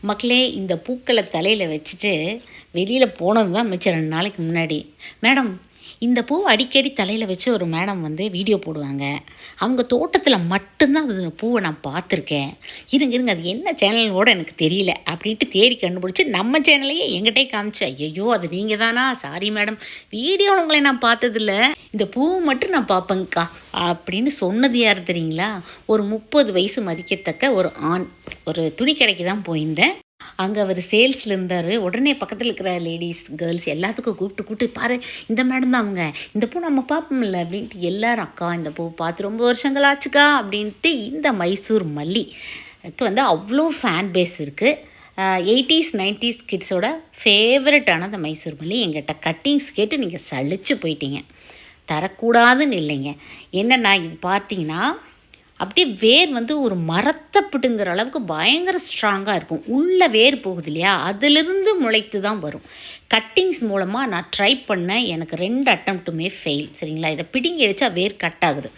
மக்களே இந்த பூக்களை தலையில் வச்சுட்டு வெளியில் போனது தான் மிச்சம் ரெண்டு நாளைக்கு முன்னாடி. மேடம் இந்த பூ அடிக்கடி தலையில் வச்சு ஒரு மேடம் வந்து வீடியோ போடுவாங்க. அவங்க தோட்டத்தில் மட்டும்தான் அது பூவை நான் பார்த்துருக்கேன். இருங்க இருங்க அது என்ன சேனல்னோட எனக்கு தெரியல அப்படின்ட்டு தேடி கண்டுபிடிச்சி நம்ம சேனலையே எங்கிட்டே காமிச்சு ஐயோ அது நீங்கள் தானா சாரி மேடம் வீடியோ உங்களை நான் பார்த்ததில்ல. இந்த பூவை மட்டும் நான் பார்ப்பேங்க்கா அப்படின்னு சொன்னது யார் தெரியுங்களா? ஒரு முப்பது வயசு மதிக்கத்தக்க ஒரு ஆண் ஒரு துணி கடைக்கு தான் போயிருந்தேன். அங்கே அவர் சேல்ஸில் இருந்தார். உடனே பக்கத்தில் இருக்கிற லேடிஸ் கேர்ள்ஸ் எல்லாத்துக்கும் கூப்பிட்டு கூப்பிட்டு பாரு இந்த மேடம் தான் அவங்க. இந்த பூ நம்ம பார்ப்போம்ல அப்படின்ட்டு எல்லாரும் அக்கா இந்த பூ பார்த்து ரொம்ப வருஷங்கள் ஆச்சுக்கா அப்படின்ட்டு இந்த மைசூர் மல்லி. வந்து அவ்வளோ ஃபேன் பேஸ் இருக்குது எயிட்டிஸ் நைன்டிஸ் கிட்ஸோட ஃபேவரட்டான அந்த மைசூர் மல்லி. எங்கிட்ட கட்டிங்ஸ் கேட்டு நீங்கள் சளிச்சு போயிட்டீங்க. தரக்கூடாதுன்னு இல்லைங்க. என்னென்னா இது பார்த்தீங்கன்னா அப்படியே வேர் வந்து ஒரு மரத்தை பிடுங்குற அளவுக்கு பயங்கர ஸ்ட்ராங்காக இருக்கும். உள்ளே வேர் போகுது இல்லையா? அதிலிருந்து முளைத்து தான் வரும். கட்டிங்ஸ் மூலமாக நான் ட்ரை பண்ணேன் எனக்கு ரெண்டு அட்டம்ப்ட்டுமே ஃபெயில் சரிங்களா? இதை பிடிங்கி அடிச்சா வேர் கட் ஆகுது.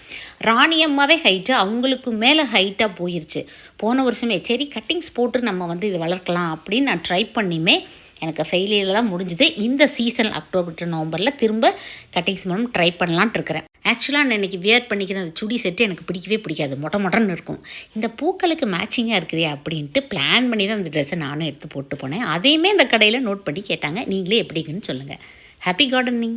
ராணியம்மாவே ஹைட்டு அவங்களுக்கு மேலே ஹைட்டாக போயிருச்சு. போன வருஷமே சரி கட்டிங்ஸ் போட்டு நம்ம வந்து இதை வளர்க்கலாம் அப்படின்னு நான் ட்ரை பண்ணியுமே எனக்கு ஃபெயிலியரில் தான் முடிஞ்சுது. இந்த சீசன் அக்டோபர் டு நவம்பரில் திரும்ப கட்டிங்ஸ் மூலம் ட்ரை பண்ணலான்ட்டு இருக்கிறேன். ஆக்சுவலாக நான் இன்றைக்கி வியர் பண்ணிக்கிற அந்த சுடி செட்டு எனக்கு பிடிக்கவே பிடிக்காது. மொட்டை மொட்டன்னு இருக்கும். இந்த பூக்களுக்கு மேட்சிங்காக இருக்குதே அப்படின்ட்டு பிளான் பண்ணி தான் அந்த ட்ரெஸ்ஸை நானும் எடுத்து போட்டு போனேன். அதையுமே இந்த கடையில் நோட் பண்ணி கேட்டாங்க. நீங்களே எப்படிங்கன்னு சொல்லுங்கள் ஹாப்பி கார்டனிங்